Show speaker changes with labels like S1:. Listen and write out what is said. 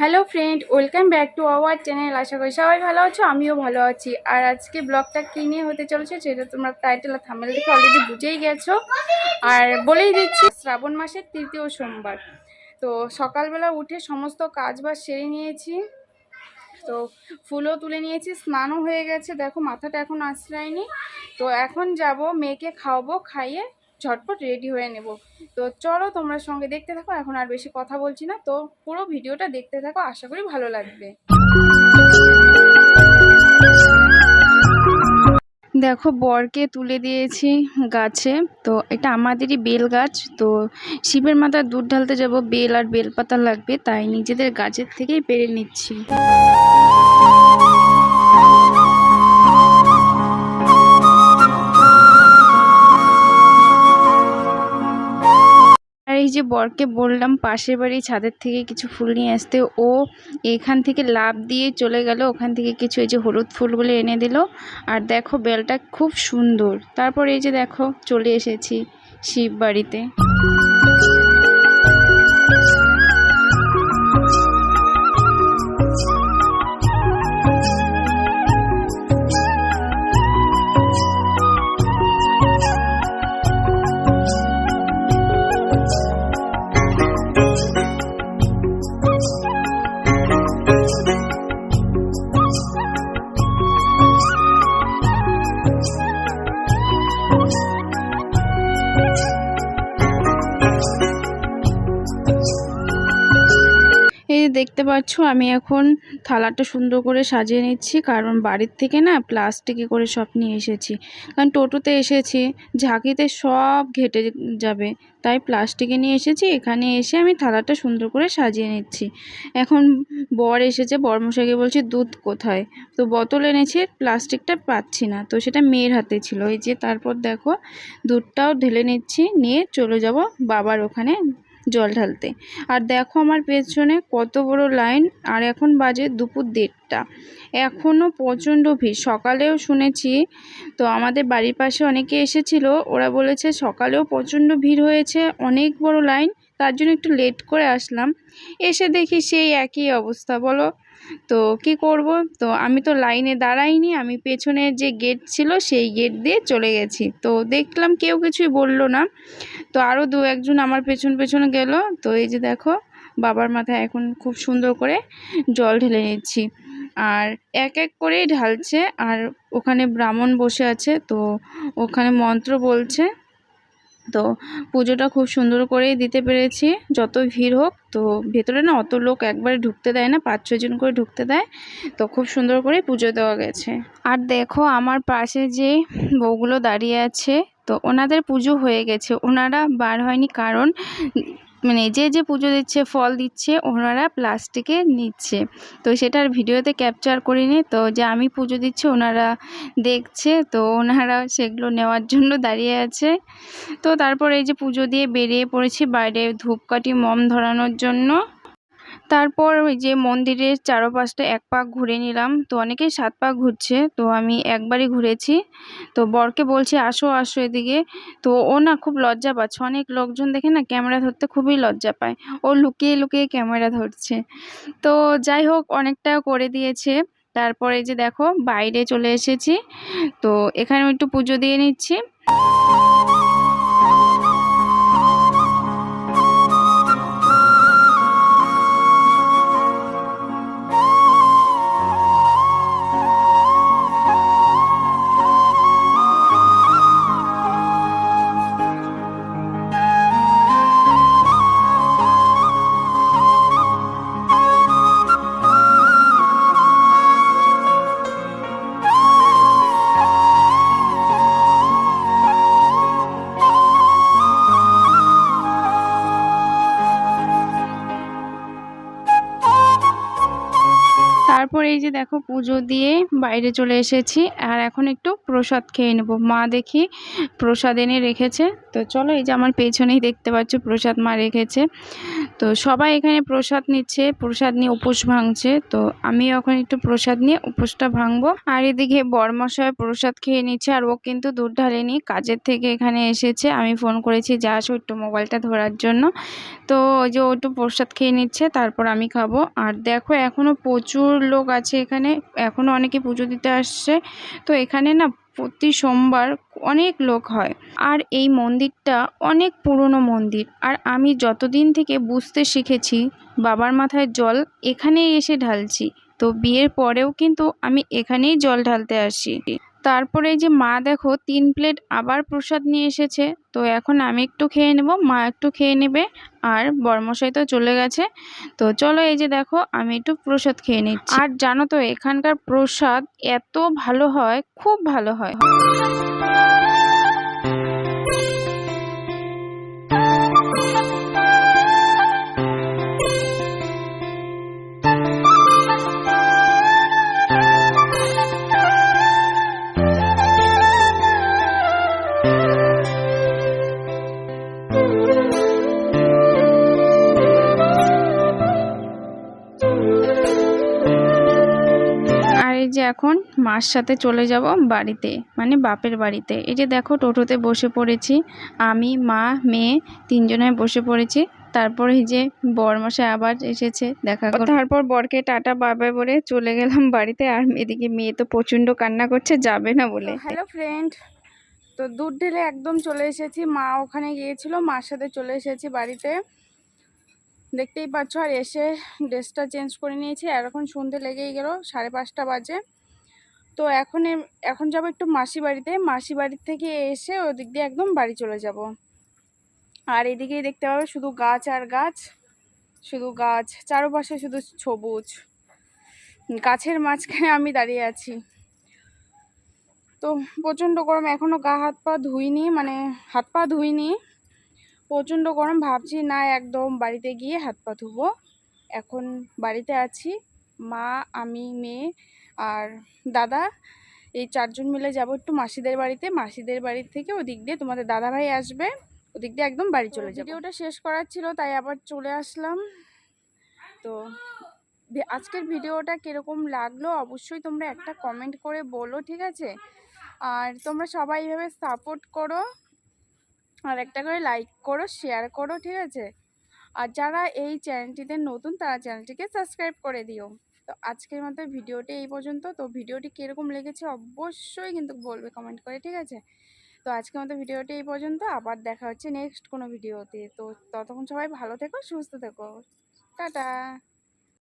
S1: Hello friend welcome back to our channel আশা করি সবাই ভালো আছো, আমিও ভালো আছি। আর আজকে ব্লগটা কী নিয়ে হতে চলেছে সেটা তোমরা টাইটেল আর থামেল দেখে অলরেডি বুঝেই গেছো। আর বলেই দিচ্ছি, শ্রাবণ মাসের তৃতীয় সোমবার। তো সকালবেলা উঠে সমস্ত কাজ বাজ সেরে নিয়েছি। তো ফুলও তুলে নিয়েছি, স্নানও হয়ে গেছে। দেখো, মাথাটা এখন আশ্রয়নি তো এখন যাব, মেয়েকে খাওয়াবো, খাইয়ে ঝটপট রেডি হয়ে নেব। তো চলো তোমরা সঙ্গে দেখতে থাকো, এখন আর বেশি কথা বলছি না। তো পুরো ভিডিওটা দেখতে থাকো, আশা করি ভালো লাগবে। দেখো, বরকে তুলে দিয়েছি গাছে। তো এটা আমাদেরই বেল গাছ। তো শিবের মাথায় দুধ ঢালতে যাব, বেল আর বেলপাতা লাগবে, তাই নিজেদের গাছের থেকেই পেরে নিচ্ছি। আর এই যে বরকে বললাম, পাশের বাড়ি ছাদের থেকে কিছু ফুল নিয়ে আসতে। ও এখান থেকে লাভ দিয়ে চলে গেল। ওখান থেকে কিছু এই যে হলুদ ফুলগুলো এনে দিল। আর দেখো, বেলটা খুব সুন্দর। তারপর এই যে দেখো, চলে এসেছি শিব বাড়িতে। দেখতে পাচ্ছ, আমি এখন থালাটা সুন্দর করে সাজিয়ে নিচ্ছি। কারণ বাড়ির থেকে না প্লাস্টিকে করে সব নিয়ে এসেছি। কারণ টোটোতে এসেছি, ঝাঁকিতে সব ঘেটে যাবে। তাই প্লাস্টিকে নিয়ে এসেছি, এখানে এসে আমি থালাটা সুন্দর করে সাজিয়ে নিচ্ছি। এখন বর এসেছে, বরমশাইকে বলছি, দুধ কোথায়? তো বোতল এনেছি প্লাস্টিকটা পাচ্ছি না। তো সেটা মেয়ের হাতে ছিল। এই যে তারপর দেখো, দুধটাও ঢেলে নিচ্ছি, নিয়ে চলে যাব বাবার ওখানে জল ঢালতে। আর দেখো আমার পেছনে কত বড় লাইন, আর এখন বাজে দুপুর দেড়টা। এখনও প্রচণ্ড ভিড়। সকালেও শুনেছি, তো আমাদের বাড়ির পাশে অনেকে এসেছিল, ওরা বলেছে সকালেও প্রচণ্ড ভিড় হয়েছে, অনেক বড় লাইন, তার জন্য একটু লেট করে আসলাম। এসে দেখি সেই একই অবস্থা, বলো? তো কি করব? তো আমি তো লাইনে দাঁড়াইনি, আমি পেছনে যে গেট ছিল সেই গেট দিয়ে চলে গেছি। তো দেখলাম কেউ কিছুই বলল না। তো আরও দু একজন আমার পেছন পেছনে গেল। তো এই যে দেখো, বাবার মাথায় এখন খুব সুন্দর করে জল ঢেলে নিচ্ছি। আর এক এক করেই ঢালছে। আর ওখানে ব্রাহ্মণ বসে আছে, তো ওখানে মন্ত্র বলছে। তো পুজোটা খুব সুন্দর করেই দিতে পেরেছি, যত ভিড় হোক। তো ভেতরে না অত লোক একবারে ঢুকতে দেয় না, পাঁচ ছজন করে ঢুকতে দেয়। তো খুব সুন্দর করে পুজো দেওয়া গেছে। আর দেখো আমার পাশে যে বউগুলো দাঁড়িয়ে আছে, তো ওনাদের পুজো হয়ে গেছে। ওনারা বার হয়নি কারণ মানে যে যে পুজো দিচ্ছে, ফল দিচ্ছে, ওনারা প্লাস্টিকে নিচ্ছে। তো সেটার ভিডিওতে ক্যাপচার করিনি তো যে আমি পুজো দিচ্ছি, ওনারা দেখছে, তো ওনারা সেগুলো নেওয়ার জন্য দাঁড়িয়ে আছে। তো তারপর এই যে পুজো দিয়ে বেরিয়ে পড়েছি বাইরে ধূপকাঠি, মম ধরানোর জন্য। তারপর ওই যে মন্দিরের চারপাশটা এক পাক ঘুরে নিলাম। তো অনেকেই সাত পাক ঘুরছে, তো আমি একবারই ঘুরেছি। তো বরকে বলছি, আসো আসো এদিকে। তো ও না খুব লজ্জা পাচ্ছে। অনেক লোকজন দেখে না ক্যামেরা ধরতে খুবই লজ্জা পায়। ও লুকিয়ে লুকিয়ে ক্যামেরা ধরছে। তো যাই হোক, অনেকটা করে দিয়েছে। তারপরে যে দেখো, বাইরে চলে এসেছি। তো এখানে একটু পুজো দিয়ে নিচ্ছি। এই যে দেখো পুজো দিয়ে বাইরে চলে এসেছি আর এখন একটু প্রসাদ খেয়ে নেব। মা দেখি প্রসাদ এনে রেখেছে। তো চলো এই যে আমার পেছনেই দেখতে পাচ্ছ প্রসাদ মা রেখেছে। তো সবাই এখানে প্রসাদ নিচ্ছে, প্রসাদ নিয়ে উপোস ভাঙছে। তো আমি এখন একটু প্রসাদ নিয়ে উপোসটা ভাঙবো। আর এদিকে বরমশায় প্রসাদ খেয়ে নিচ্ছে আর ও কিন্তু দুধ ঢালেনি, কাজের থেকে এখানে এসেছে। আমি ফোন করেছি, যা আসো একটু মোবাইলটা ধরার জন্য। তো ওই যে ও একটু প্রসাদ খেয়ে নিচ্ছে, তারপর আমি খাব। আর দেখো এখনও প্রচুর লোক আছে। এখানে। এখনও অনেকে পুজো দিতে আসছে। তো এখানে না প্রতি সোমবার অনেক লোক হয়। আর এই মন্দিরটা অনেক পুরনো মন্দির। আর আমি যতদিন থেকে বুঝতে শিখেছি, বাবার মাথায় জল এখানেই এসে ঢালছি। তো বিয়ের পরেও কিন্তু আমি এখানেই জল ঢালতে আসি। তারপরে এই যে মা দেখো, তিন প্লেট আবার প্রসাদ নিয়ে এসেছে। তো এখন আমি একটু খেয়ে নেব, মা একটু খেয়ে নেবে, আর বর্মশাই তো চলে গেছে। তো চলো এই যে দেখো, আমি একটু প্রসাদ খেয়ে নিচ্ছি। আর জানো তো, এখানকার প্রসাদ এত ভালো হয়, খুব ভালো হয়। যে এখন মার সাথে চলে যাব বাড়িতে মানে বাপের বাড়িতে। এই যে দেখো টোটোতে বসে পড়েছি আমি মা মেয়ে তিনজনে বসে পড়েছি। তারপর এই যে বরমশাই আবার এসেছে দেখা তারপর বরকে টাটা বাবাই বলে চলে গেলাম বাড়িতে। আর এদিকে মেয়ে তো প্রচণ্ড কান্না করছে যাবে না বলে। হ্যালো ফ্রেন্ড তো দুধ ঢেলে একদম চলে এসেছি। মা ওখানে গিয়েছিল মার সাথে চলে এসেছি বাড়িতে। দেখতেই পাচ্ছ আর এসে ড্রেসটা চেঞ্জ করে নিয়েছি, আর এখন সন্ধে লেগেই গেল, সাড়ে পাঁচটা বাজে। তো এখন এখন যাব একটু মাসি বাড়িতে, মাসি বাড়ির থেকে এসে ওদিক দিয়ে একদম বাড়ি চলে যাব। আর এদিকেই দেখতে পাবে শুধু গাছ আর গাছ, শুধু গাছ, চারপাশে শুধু সবুজ। গাছের মাঝখানে আমি দাঁড়িয়ে আছি। তো প্রচণ্ড গরম এখনও গা হাত পা ধুইনি মানে হাত পা ধুইনি। প্রচণ্ড গরম, ভাবছি না একদম বাড়িতে গিয়ে হাত পা ধুবো। এখন বাড়িতে আছি, মা, আমি, মেয়ে আর দাদা। এই চারজন মিলে যাব একটু মাসিদের বাড়িতে। মাসিদের বাড়ি থেকে ওদিক দিয়ে তোমাদের দাদা ভাই আসবে, ওদিক দিয়ে একদম বাড়ি চলে যাব। ভিডিওটা শেষ করার ছিল, তাই আবার চলে আসলাম। তো আজকের ভিডিওটা কীরকম লাগল অবশ্যই তোমরা একটা কমেন্ট করে বলো, ঠিক আছে? আর তোমরা সবাই এইভাবে সাপোর্ট করো। আর একটা করে লাইক করো শেয়ার করো, ঠিক আছে? আর যারা এই চ্যানেলটিতে নতুন, তারা চ্যানেলটিকে সাবস্ক্রাইব করে দিও। তো আজকের মতো ভিডিওটি এই পর্যন্ত। তো ভিডিওটি কীরকম লেগেছে অবশ্যই কিন্তু বলবে কমেন্ট করে, ঠিক আছে? তো আজকের মতো ভিডিওটি এই পর্যন্ত। আবার দেখা হচ্ছে নেক্সট কোনো ভিডিওতে। তো ততক্ষণ সবাই ভালো থেকো, সুস্থ থেকো। টাটা!